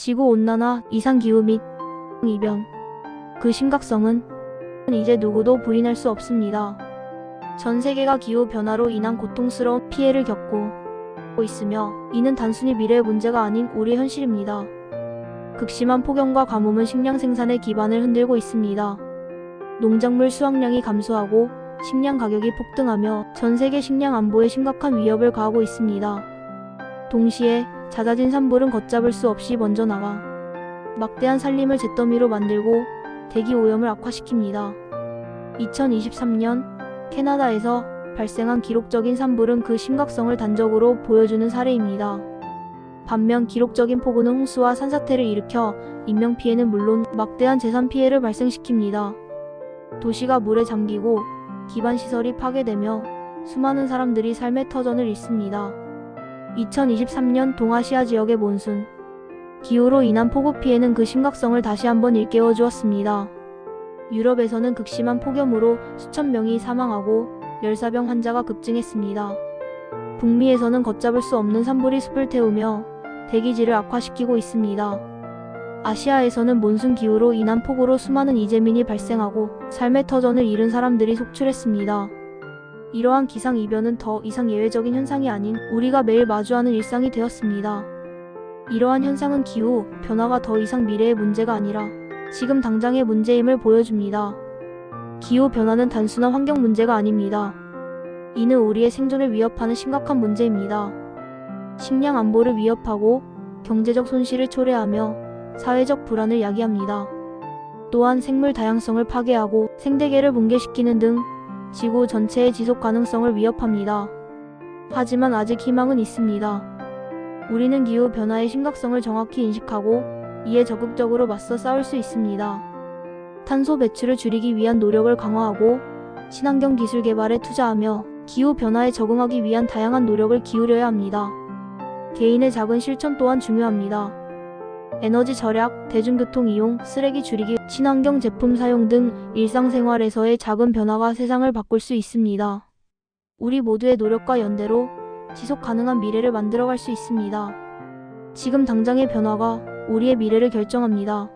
지구온난화, 이상기후 및 이변. 그 심각성은 이제 누구도 부인할 수 없습니다. 전 세계가 기후 변화로 인한 고통스러운 피해를 겪고 있으며 이는 단순히 미래의 문제가 아닌 우리의 현실입니다. 극심한 폭염과 가뭄은 식량 생산의 기반을 흔들고 있습니다. 농작물 수확량이 감소하고 식량 가격이 폭등하며 전 세계 식량 안보에 심각한 위협을 가하고 있습니다. 동시에 잦아진 산불은 걷잡을 수 없이 먼저 나와 막대한 산림을 잿더미로 만들고 대기 오염을 악화시킵니다. 2023년 캐나다에서 발생한 기록적인 산불은 그 심각성을 단적으로 보여주는 사례입니다. 반면 기록적인 폭우는 홍수와 산사태를 일으켜 인명피해는 물론 막대한 재산 피해를 발생시킵니다. 도시가 물에 잠기고 기반시설이 파괴되며 수많은 사람들이 삶의 터전을 잃습니다. 2023년 동아시아 지역의 몬순 기후로 인한 폭우 피해는 그 심각성을 다시 한번 일깨워 주었습니다. 유럽에서는 극심한 폭염으로 수천 명이 사망하고 열사병 환자가 급증했습니다. 북미에서는 걷잡을 수 없는 산불이 숲을 태우며 대기질을 악화시키고 있습니다. 아시아에서는 몬순 기후로 인한 폭우로 수많은 이재민이 발생하고 삶의 터전을 잃은 사람들이 속출했습니다. 이러한 기상 이변은 더 이상 예외적인 현상이 아닌 우리가 매일 마주하는 일상이 되었습니다. 이러한 현상은 기후 변화가 더 이상 미래의 문제가 아니라 지금 당장의 문제임을 보여줍니다. 기후 변화는 단순한 환경 문제가 아닙니다. 이는 우리의 생존을 위협하는 심각한 문제입니다. 식량 안보를 위협하고 경제적 손실을 초래하며 사회적 불안을 야기합니다. 또한 생물 다양성을 파괴하고 생태계를 붕괴시키는 등 지구 전체의 지속 가능성을 위협합니다. 하지만 아직 희망은 있습니다. 우리는 기후 변화의 심각성을 정확히 인식하고 이에 적극적으로 맞서 싸울 수 있습니다. 탄소 배출을 줄이기 위한 노력을 강화하고 친환경 기술 개발에 투자하며 기후 변화에 적응하기 위한 다양한 노력을 기울여야 합니다. 개인의 작은 실천 또한 중요합니다. 에너지 절약, 대중교통 이용, 쓰레기 줄이기, 친환경 제품 사용 등 일상생활에서의 작은 변화가 세상을 바꿀 수 있습니다. 우리 모두의 노력과 연대로 지속 가능한 미래를 만들어갈 수 있습니다. 지금 당장의 변화가 우리의 미래를 결정합니다.